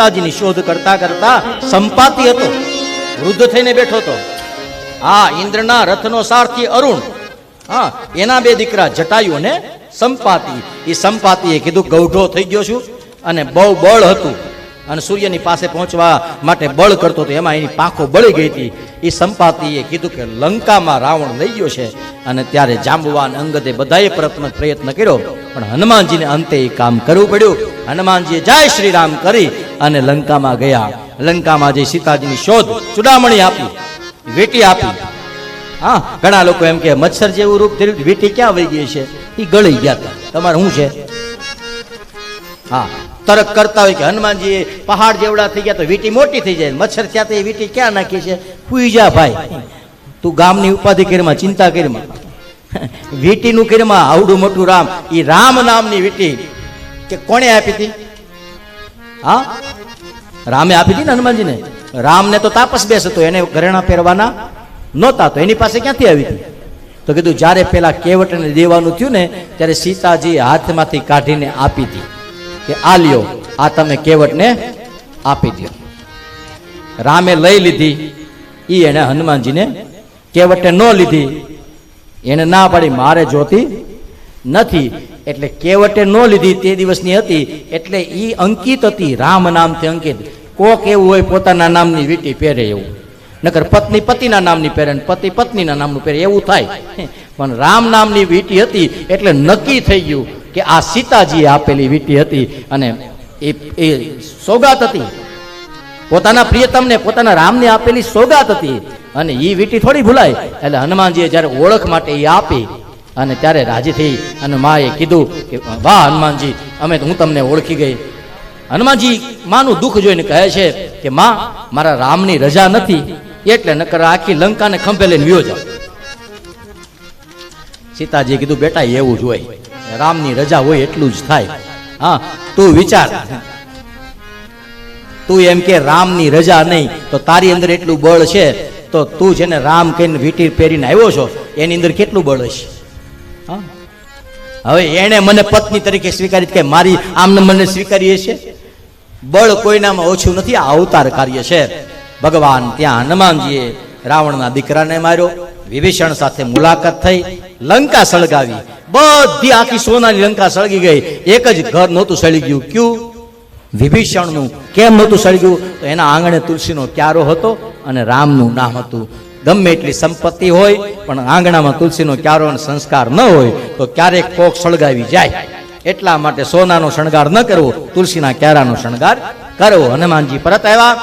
સીતાજીની શોધ કરતા કરતા સંપાતી હતો. વૃદ્ધ થઈને બેઠો હતો. હા ઇન્દ્રના રથનો સારથી અરુણ. હા, એના બે દીકરા જટાયુ અને સંપાતી. એ સંપાતીએ કીધું, ગૌઢો થઈ ગયો છું અને બહુ બળ હતું. અને સૂર્યની પાસે પહોંચવા માટે બળ કરતો હતો. એમાં એની પાંખો બળી ગઈ હતી. એ સંપાતીએ કીધું કે, લંકામાં રાવણ લઈ ગયો છે અને ત્યારે જાંબુવાન અંગતે બધાએ પ્રયત્ન પ્રયત્ન કર્યો. પણ હનુમાનજીને અંતે એ કામ કરવું પડ્યું. હનુમાનજીએ જય શ્રી રામ કરી અને લંકામાં ગયા. લંકામાં જઈ સીતાજીની શોધ, ચુડામણી આપી, વેટી આપી. હા, ઘણા લોકો એમ કે મચ્છર જેવું રૂપ ધર્યું વેટી ક્યાં વહી ગઈ છે? એ ગળી ગયા હતા તમારે શું છે? હા તરક કરતા હોય કે હનુમાનજી પહાડ જેવડા થઈ ગયા તો વીટી મોટી થઈ જાય. મચ્છર થયા એ વીટી ક્યાં નાખી છે? પૂજા ભાઈ. તું ગામની ઉપાધિ કરીમાં, ચિંતા કરીમાં. વીટીનું કરીમાં આવડું મોટું રામ એ રામ નામની વીટી કે કોણે આપી હતી? હા? રામે આપી હતી ને હનુમાનજીને. રામને તો તાપસ બેસ હતો, એને ઘરેણા પહેરવાના નહોતા તો એની પાસે ક્યાંથી આવી હતી? તો કીધું, જ્યારે પેલા કેવટને દેવાનું થયું ને, ત્યારે સીતાજી હાથમાંથી કાઢીને આપી હતી કે, આ લ્યો, આ તમે કેવટને આપી દો રામે લઈ લીધી એ એણે હનુમાનજીને કેવટે ન લીધી. એને ના પાડી, મારે જોતી નથી એટલે કેવટે ન લીધી તે દિવસની હતી, એટલે એ અંકિત હતી રામ નામથી અંકિત. કોક એવું હોય પોતાના નામની વીંટી પહેરે એવું. નકર પત્ની પતિના નામની પહેરે પતિ પત્નીના નામનું પહેરે, એવું થાય. પણ રામ નામની વીંટી હતી, એટલે નક્કી થઈ ગયું કે આ સીતાજીએ આપેલી વીટી હતી અને એ એ સોગાત હતી. પોતાના પ્રિયતમને, પોતાના રામને આપેલી સોગાત હતી. અને એ વીટી થોડી ભૂલાય. એટલે હનુમાનજીએ જ્યારે ઓળખ માટે એ આપી અને ત્યારે રાજી થઈ અને માએ કીધું કે, વાહ, હનુમાનજી, અમે હું તમને ઓળખી ગઈ. હનુમાનજી માનું દુઃખ જોઈને કહે છે કે, માં, મારા રામની રજા નથી, એટલે નકર આખી લંકાને ખંભે લઈને વ્યો જાવ સીતાજી કીધું, બેટા, એવું જ હોય. રામની રજા હોય એટલું જ થાય. હા, તું વિચાર. તું એમ કે રામની રજા નહીં, તો તારી અંદર એટલું બળ છે, તો તું જેને રામ કહીને વીટી પહેરીને આવ્યો છો, એની અંદર કેટલું બળ હશે? હવે એણે મને પત્ની તરીકે સ્વીકારી કે મારી આમને મને સ્વીકારીએ છે બળ કોઈનામાં ઓછું નથી, આ અવતાર કાર્ય છે. ભગવાન ત્યાં હનુમાનજીએ રાવણના દીકરાને માર્યો, વિભીષણ સાથે મુલાકાત થઈ, લંકા સળગાવી. બધી આખી સોનાની લંકા સળગી ગઈ. એક જ ઘર નહોતું સળી ગયું ક્યું? વિભીષણનું. કેમ નહોતું સળગ્યું? તો એના આંગણે તુલસીનો ક્યારો હતો અને રામનું નામ હતું ગમે એટલી સંપત્તિ હોય, પણ આંગણામાં તુલસીનો ક્યારો સંસ્કાર ન હોય, તો ક્યારેક કોક સળગાવી જાય. એટલા માટે સોનાનો શણગાર ન કરવો, તુલસીના ક્યારાનો શણગાર કરવો. હનુમાનજી પરત આવ્યા.